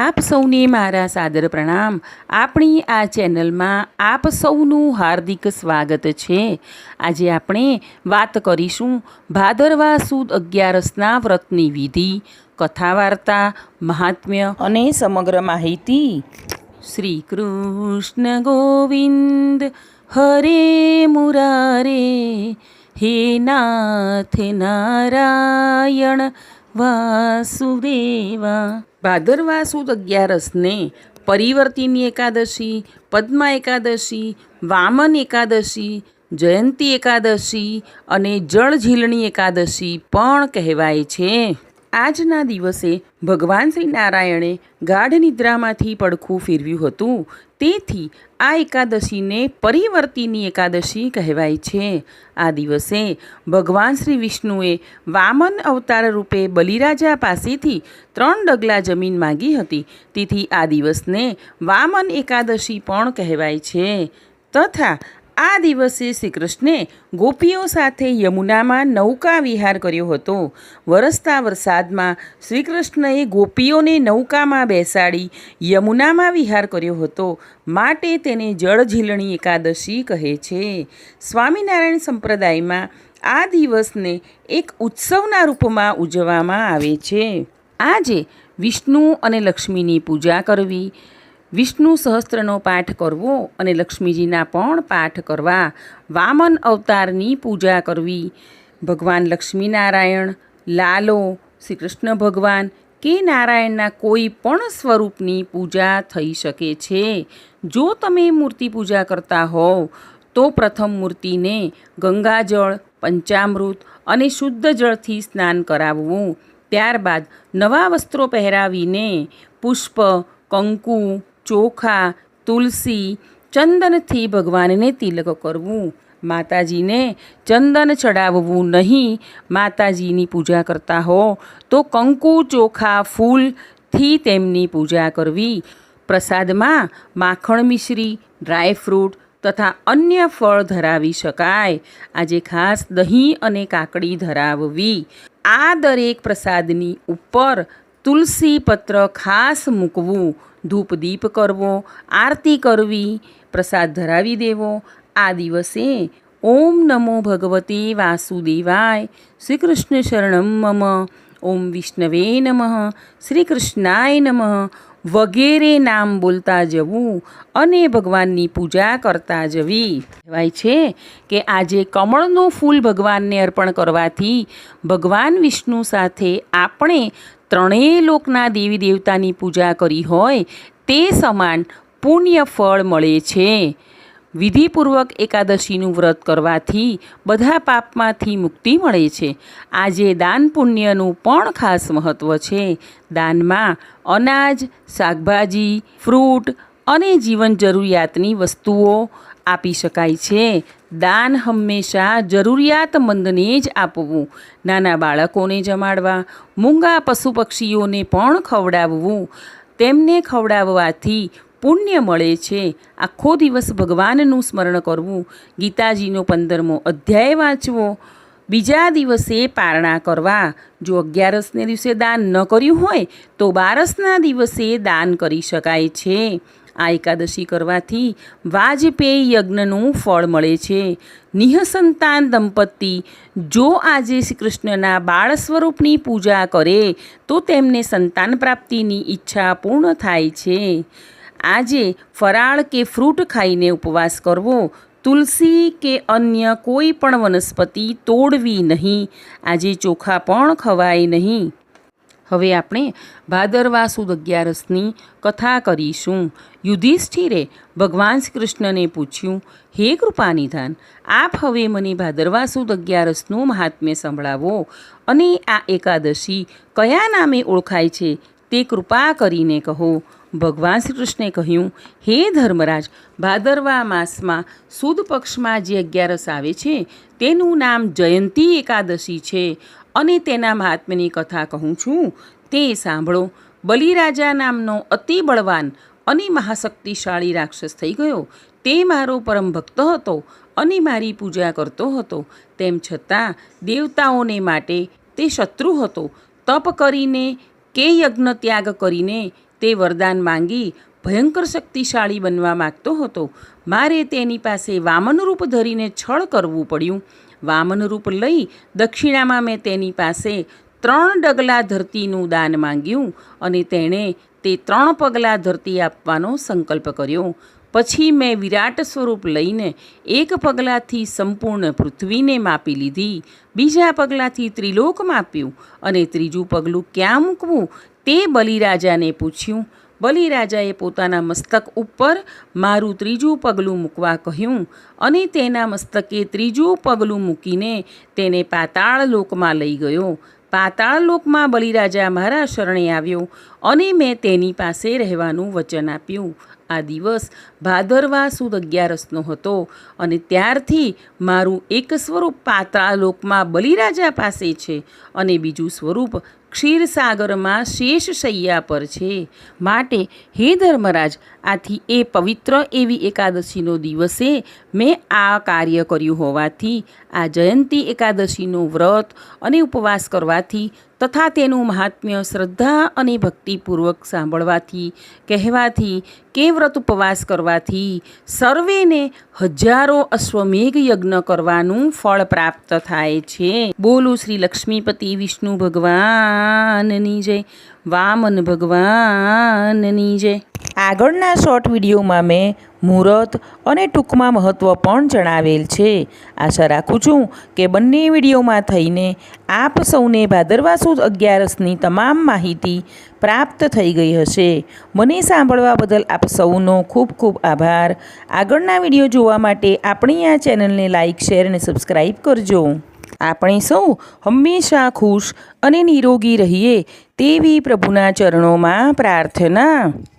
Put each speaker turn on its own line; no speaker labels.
આપ સૌને મારા સાદર પ્રણામ. આપણી આ ચેનલમાં આપ સૌનું હાર્દિક સ્વાગત છે. આજે આપણે વાત કરીશું ભાદરવા સુદ અગિયારસના વ્રતની વિધિ કથા વાર્તા મહાત્મ્ય અને સમગ્ર માહિતી. શ્રી કૃષ્ણ ગોવિંદ, હરે મુરારે, હે નાથ નારાયણ વાસુદેવા. ભાદરવા સુદ અગિયારસને પરિવર્તિની એકાદશી, પદ્મા એકાદશી, વામન એકાદશી, જયંતી એકાદશી અને જળ ઝીલણી એકાદશી પણ કહેવાય છે. આજના દિવસે ભગવાન શ્રી નારાયણે ગાઢ નિદ્રામાંથી પડખું ફેરવ્યું હતું. તેથી આ એકાદશીને પરિવર્તિની એકાદશી કહેવાય છે. આ દિવસે ભગવાન શ્રી વિષ્ણુએ વામન અવતાર રૂપે બલિરાજા પાસેથી ત્રણ ડગલા જમીન માગી હતી. તેથી આ દિવસને વામન એકાદશી પણ કહેવાય છે. તથા આ દિવસે શ્રી કૃષ્ણે ગોપીઓ સાથે યમુનામાં નૌકા વિહાર કર્યો હતો. વરસતા વરસાદમાં શ્રી કૃષ્ણએ ગોપીઓને નૌકામાં બેસાડી યમુનામાં વિહાર કર્યો હતો. માટે તેને જળઝીલણી એકાદશી કહે છે. સ્વામિનારાયણ સંપ્રદાયમાં આ દિવસને એક ઉત્સવના રૂપમાં ઉજવવામાં આવે છે. આજે વિષ્ણુ અને લક્ષ્મીની પૂજા કરવી વિષ્ણુ સહસ્ત્રનો પાઠ કરવો અને લક્ષ્મીજીના પણ પાઠ કરવા. વામન અવતારની પૂજા કરવી. ભગવાન લક્ષ્મીનારાયણ, લાલો શ્રી કૃષ્ણ ભગવાન કે નારાયણના કોઈ પણ સ્વરૂપની પૂજા થઈ શકે છે. જો તમે મૂર્તિ પૂજા કરતા હોવ, તો પ્રથમ મૂર્તિને ગંગાજળ, પંચામૃત અને શુદ્ધ જળથી સ્નાન કરાવવું. ત્યારબાદ નવા વસ્ત્રો પહેરાવીને પુષ્પ, કંકુ ચોખા, તુલસી, ચંદનથી ભગવાનને તિલક કરવું. માતાજીને ચંદન ચડાવવું નહીં. માતાજીની પૂજા કરતા હો તો કંકુ, ચોખા, ફૂલથી તેમની પૂજા કરવી. પ્રસાદમાં માખણ મિશ્રી ડ્રાયફ્રૂટ તથા અન્ય ફળ ધરાવી શકાય. આજે ખાસ દહીં અને કાકડી ધરાવવી. આ દરેક પ્રસાદની ઉપર તુલસી પત્ર ખાસ મૂકવું, ધૂપ દીપ કરવો, આરતી કરવી, પ્રસાદ ધરાવી દેવો. આ દિવસે ઓમ નમો ભગવતે વાસુદેવાય. શ્રી કૃષ્ણ શરણમ મમ. ઓમ વિષ્ણવે નમઃ. શ્રી કૃષ્ણાય નમઃ. વગેરે નામ બોલતા જવું અને ભગવાનની પૂજા કરતા જવી. કહેવાય છે કે આજે કમળનું ફૂલ ભગવાનને અર્પણ કરવાથી ભગવાન વિષ્ણુ સાથે આપણે ત્રણેય લોકના દેવી દેવતાની પૂજા કરી હોય તે સમાન પુણ્ય ફળ મળે છે. વિધિપૂર્વક એકાદશીનું વ્રત કરવાથી બધા પાપમાંથી મુક્તિ મળે છે. આજે દાન પુણ્યનું પણ ખાસ મહત્ત્વ છે. દાનમાં અનાજ, શાકભાજી, ફ્રૂટ અને જીવન જરૂરિયાતની વસ્તુઓ આપી શકાય છે. દાન હંમેશા જરૂરિયાતમંદને જ આપવું. નાના બાળકોને જમાડવા, મૂંગા પશુ પક્ષીઓને પણ ખવડાવવું. તેમને ખવડાવવાથી પુણ્ય મળે છે. આખો દિવસ ભગવાનનું સ્મરણ કરવું. ગીતાજીનો પંદરમો અધ્યાય વાંચવો. બીજા દિવસે પારણા કરવા. જો અગિયારસને દિવસે દાન ન કર્યું હોય, તો બારસના દિવસે દાન કરી શકાય છે. આ એકાદશી કરવાથી વાજપેયી યજ્ઞનું ફળ મળે છે. નિઃસંતાન દંપતી, જો આજે શ્રી કૃષ્ણના બાળ સ્વરૂપની પૂજા કરે, તો તેમને સંતાન પ્રાપ્તિની ઈચ્છા પૂર્ણ થાય છે. આજે ફરાળ કે ફ્રૂટ ખાઈને ઉપવાસ કરવો, તુલસી કે અન્ય કોઈ પણ વનસ્પતિ તોડવી નહીં. આજે ચોખા પણ ખવાય નહીં. હવે આપણે ભાદરવા સુદ અગિયારસની કથા કરીશું. યુધિષ્ઠિરે ભગવાન શ્રી કૃષ્ણને પૂછ્યું, હે કૃપાનિધાન, આપ હવે મને ભાદરવા સુદ અગિયારસનું મહાત્મ્ય સંભળાવો અને આ એકાદશી કયા નામે ઓળખાય છે તે કૃપા કરીને કહો. ભગવાન શ્રી કૃષ્ણે કહ્યું, હે ધર્મરાજ, ભાદરવા માસમાં સુદ પક્ષમાં જે અગિયારસ આવે છે, તેનું નામ જયંતી એકાદશી છે. અને તેના મહાત્મ્યની કથા કહું છું, તે સાંભળો. બલિરાજા નામનો અતિ બળવાન અને મહાશક્તિશાળી રાક્ષસ થઈ ગયો. તે મારો પરમ ભક્ત હતો અને મારી પૂજા કરતો હતો. તેમ છતાં દેવતાઓને માટે તે શત્રુ હતો. તપ કરીને કે યજ્ઞ ત્યાગ કરીને તે વરદાન માંગી ભયંકર શક્તિશાળી બનવા માગતો હતો. મારે તેની પાસે વામન રૂપ ધરીને છળ કરવું પડ્યું. વામન રૂપ લઈ દક્ષિણામાં મેં તેની પાસે ત્રણ ડગલા ધરતીનું દાન માંગ્યું અને તેણે તે ત્રણ પગલાં ધરતી આપવાનો સંકલ્પ કર્યો. પછી મેં વિરાટ સ્વરૂપ લઈને એક પગલાંથી સંપૂર્ણ પૃથ્વીને માપી લીધી, બીજા પગલાંથી ત્રિલોક માપ્યું અને ત્રીજું પગલું ક્યાં મૂકવું તે બલિરાજાને પૂછ્યું. બલિરાજાએ પોતાના મસ્તક ઉપર મારું ત્રીજું પગલું મૂકવા કહ્યું અને તેના મસ્તકે ત્રીજું પગલું મૂકીને તેને પાતાળ લોકમાં લઈ ગયો. પાતાળ લોકમાં બલિરાજા મારા શરણે આવ્યો અને મેં તેની પાસે રહેવાનું વચન આપ્યું. આ દિવસ ભાદરવા સુદ અગિયારસનો હતો અને ત્યારથી મારું એક સ્વરૂપ પાતાળ લોકમાં બલિરાજા પાસે છે અને બીજું સ્વરૂપ ક્ષીરસાગરમાં શેષ શૈયા પર છે. માટે હે ધર્મરાજ, આથી એ પવિત્ર એવી એકાદશીનો દિવસે મેં આ કાર્ય કર્યું હોવાથી, આ જયંતી એકાદશીનું વ્રત અને ઉપવાસ કરવાથી તથા તેનું મહાત્મ્ય શ્રદ્ધા અને ભક્તિપૂર્વક સાંભળવાથી, કહેવાથી કે વ્રત ઉપવાસ કરવાથી સર્વેને હજારો અશ્વમેઘ યજ્ઞ કરવાનું ફળ પ્રાપ્ત થાય છે. બોલું શ્રી લક્ષ્મીપતિ વિષ્ણુ ભગવાનની જય. વામન ભગવાનની જય.
આગળના શોર્ટ વિડીયોમાં મેં મુહૂર્ત અને ટૂંકમાં મહત્ત્વ પણ જણાવેલ છે. આશા રાખું છું કે બંને વિડીયોમાં થઈને આપ સૌને ભાદરવા સુદ અગિયારસની તમામ માહિતી પ્રાપ્ત થઈ ગઈ હશે. મને સાંભળવા બદલ આપ સૌનો ખૂબ ખૂબ આભાર. આગળના વીડિયો જોવા માટે આપણી આ ચેનલને લાઇક શેર અને સબસ્ક્રાઈબ કરજો. આપણે સૌ હંમેશા ખુશ અને નિરોગી રહીએ તેવી પ્રભુના ચરણોમાં પ્રાર્થના